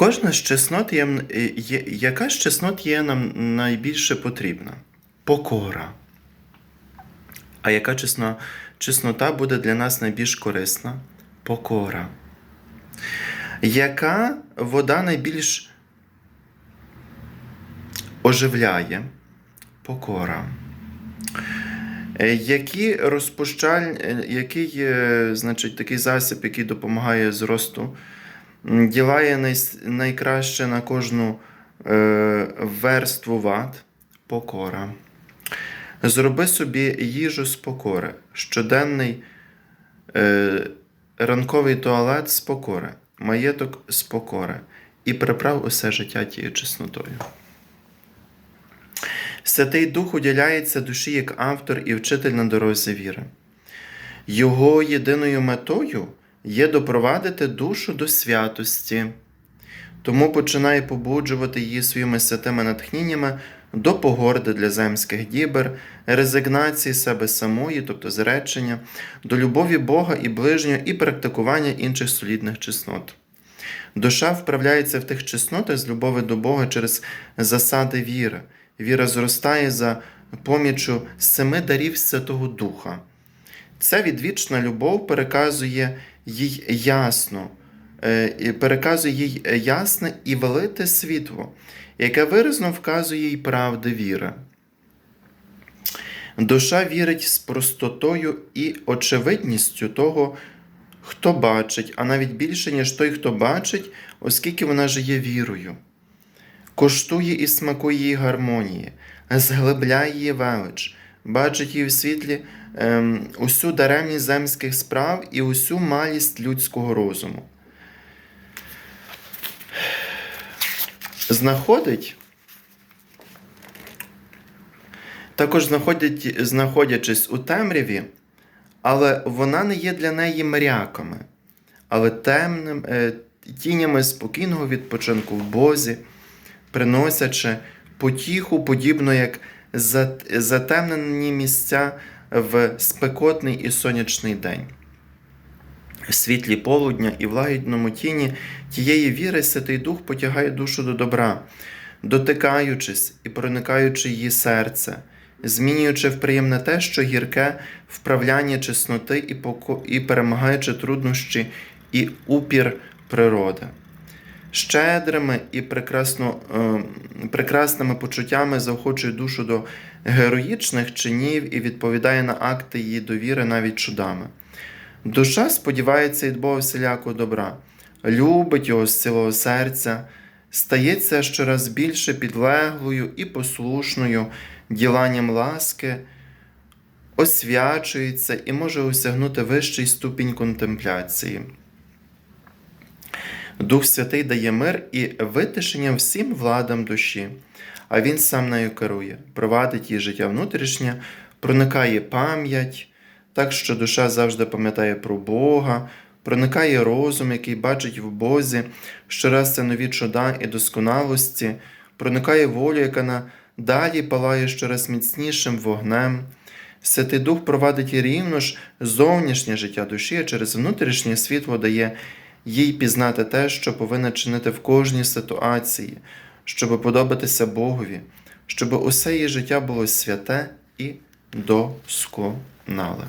Кожна з чеснот є, є, яка з чеснот є нам найбільше потрібна? Покора. А яка чесно, чеснота буде для нас найбільш корисна? Покора. Яка вода найбільш оживляє? Покора. Е, Які розпущаль... е, який е, значить, такий засіб, який допомагає зросту, ділає най... найкраще на кожну е... верству ват? Покора. Зроби собі їжу з покори, щоденний е... ранковий туалет з покори, маєток з покори, і приправ усе життя тією чеснотою. Святий Дух уділяється душі як автор і вчитель на дорозі віри. Його єдиною метою є допровадити душу до святості, тому починає побуджувати її своїми святими натхненнями до погорди для земських дібер, резигнації себе самої, тобто зречення, до любові Бога і ближнього і практикування інших солідних чеснот. Душа вправляється в тих чеснотах з любові до Бога через засади віри. Віра зростає за помічу семи дарів Святого Духа. Ця відвічна любов переказує їй ясно, е, переказує їй ясне і велите світло, яке виразно вказує їй правди віри. Душа вірить з простотою і очевидністю того, хто бачить, а навіть більше, ніж той, хто бачить, оскільки вона жиє вірою коштує і смакує її гармонії, зглибляє її велич, бачить її в світлі ем, усю даремність земських справ і усю малість людського розуму. Знаходить, також знаходять, знаходячись у темряві, але вона не є для неї мряками, але темним, е, тінями спокійного відпочинку в Бозі приносячи потіху, подібно як затемнені місця в спекотний і сонячний день. В світлі полудня і в лагідному тіні тієї віри Святий Дух потягає душу до добра, дотикаючись і проникаючи її серце, змінюючи в приємне те, що гірке вправляння чесноти і, перемагаючи труднощі і упір природи щедрими і прекрасно, е, прекрасними почуттями заохочує душу до героїчних чинів і відповідає на акти її довіри навіть чудами. Душа сподівається від Бога всілякого добра, любить його з цілого серця, стається щораз більше підлеглою і послушною діланням ласки, освячується і може осягнути вищий ступінь контемпляції. Дух Святий дає мир і витишення всім владам душі, а Він сам нею керує, провадить її життя внутрішнє, проникає пам'ять, так що душа завжди пам'ятає про Бога, проникає розум, який бачить в Бозі, щораз це нові чуда і досконалості, проникає волю, яка надалі палає щораз міцнішим вогнем. Святий Дух провадить рівно ж зовнішнє життя душі, а через внутрішнє світло дає їй пізнати те, що повинна чинити в кожній ситуації, щоб подобатися Богові, щоб усе її життя було святе і досконале.